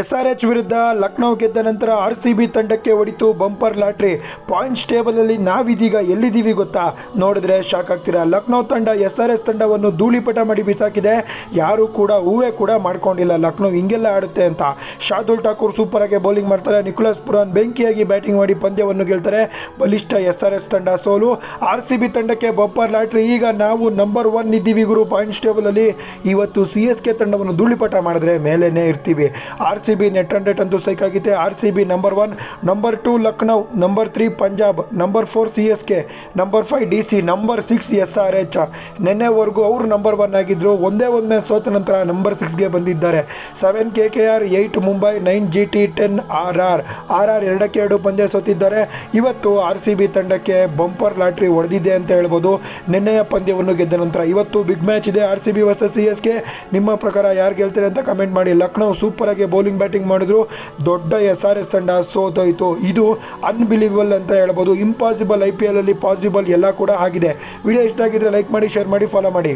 S R H ವಿರುದ್ಧ ಲಕ್ನೋ ಗೆದ್ದ ನಂತರ ಆರ್ ಸಿ ಬಿ ತಂಡಕ್ಕೆ ಹೊಡಿತು ಬಂಪರ್ ಲಾಟ್ರಿ. ಪಾಯಿಂಟ್ಸ್ ಟೇಬಲಲ್ಲಿ ನಾವಿದೀಗ ಎಲ್ಲಿದ್ದೀವಿ ಗೊತ್ತಾ? ನೋಡಿದ್ರೆ ಶಾಕ್ ಆಗ್ತೀರಾ? ಲಕ್ನೋ ತಂಡ ಎಸ್ ಆರ್ ಎಸ್ ತಂಡವನ್ನು ಧೂಳಿಪಟ ಮಾಡಿ ಬಿಸಾಕಿದೆ. ಯಾರು ಕೂಡ ಹೂವೇ ಕೂಡ ಮಾಡ್ಕೊಂಡಿಲ್ಲ ಲಕ್ನೋ ಹಿಂಗೆಲ್ಲ ಆಡುತ್ತೆ ಅಂತ. ಶಾರ್ದುಲ್ ಠಾಕೂರ್ ಸೂಪರ್ ಆಗಿ ಬೌಲಿಂಗ್ ಮಾಡ್ತಾರೆ. ನಿಕೋಲಸ್ ಪುರಾನ್ ಬೆಂಕಿಯಾಗಿ ಬ್ಯಾಟಿಂಗ್ ಮಾಡಿ ಪಂದ್ಯವನ್ನು ಗೆಲ್ತಾರೆ. ಬಲಿಷ್ಠ ಎಸ್ ಆರ್ ಎಸ್ ತಂಡ ಸೋಲು. ಆರ್ ಸಿ ಬಿ ತಂಡಕ್ಕೆ ಬಂಪರ್ ಲಾಟ್ರಿ. ಈಗ ನಾವು ನಂಬರ್ ಒನ್ ಇದ್ದೀವಿ ಗುರು ಪಾಯಿಂಟ್ಸ್ ಟೇಬಲಲ್ಲಿ ಇವತ್ತು ಸಿ ಎಸ್ ಕೆ ತಂಡವನ್ನು ಧೂಳಿಪಟ ಮಾಡಿದ್ರೆ ಮೇಲೇ ಇರ್ತೀವಿ. R C B net hundred ಅಂತೂ ಸೈಕ್ ಆಗಿದೆ. R C B number one, number two Lucknow, number three Punjab, number four C S K, number five D C, number six S R H. ನಿನ್ನೆವರೆಗೂ ಅವರು number one ಆಗಿದ್ದರು ಒಂದೇ ಒಂದು match ಸೋತ ನಂತರ number ಸಿಕ್ಸ್ಗೆ ಬಂದಿದ್ದಾರೆ. Seven K K R eight Mumbai, nine G T, ten R R. R R ಎರಡಕ್ಕೆ ಎರಡು ಪಂದ್ಯ ಸೋತಿದ್ದಾರೆ. ಇವತ್ತು ಆರ್ ಸಿ ಬಿ ತಂಡಕ್ಕೆ ಬಂಪರ್ ಲಾಟ್ರಿ ಹೊಡೆದಿದೆ ಅಂತ ಹೇಳ್ಬೋದು. ನಿನ್ನೆಯ ಪಂದ್ಯವನ್ನು ಗೆದ್ದ ನಂತರ ಇವತ್ತು ಬಿಗ್ ಮ್ಯಾಚ್ ಇದೆ. R C B versus C S K. ನಿಮ್ಮ ಪ್ರಕಾರ ಯಾರು ಗೆಲ್ತಾರೆ ಅಂತ ಕಮೆಂಟ್ ಮಾಡಿ. ಲಕ್ನೋ ಸೂಪರ್ ಆಗಿ ಬೌಲಿಂಗ್ ಬ್ಯಾಟಿಂಗ್ ಮಾಡಿದ್ರು. ದೊಡ್ಡ ಎಸ್ ಆರ್ ಎಸ್ ತಂಡ ಸೋತೋಯ್ತು. ಇದು ಅನ್ಬಿಲೀವಬಲ್ ಅಂತ ಹೇಳ್ಬೋದು. ಇಂಪಾಸಿಬಲ್ ಐ ಪಿ ಎಲ್ ಅಲ್ಲಿ ಪಾಸಿಬಲ್ ಎಲ್ಲ ಕೂಡ ಆಗಿದೆ. ವಿಡಿಯೋ ಇಷ್ಟ ಆಗಿದ್ರೆ ಲೈಕ್ ಮಾಡಿ ಶೇರ್ ಮಾಡಿ ಫಾಲೋ ಮಾಡಿ.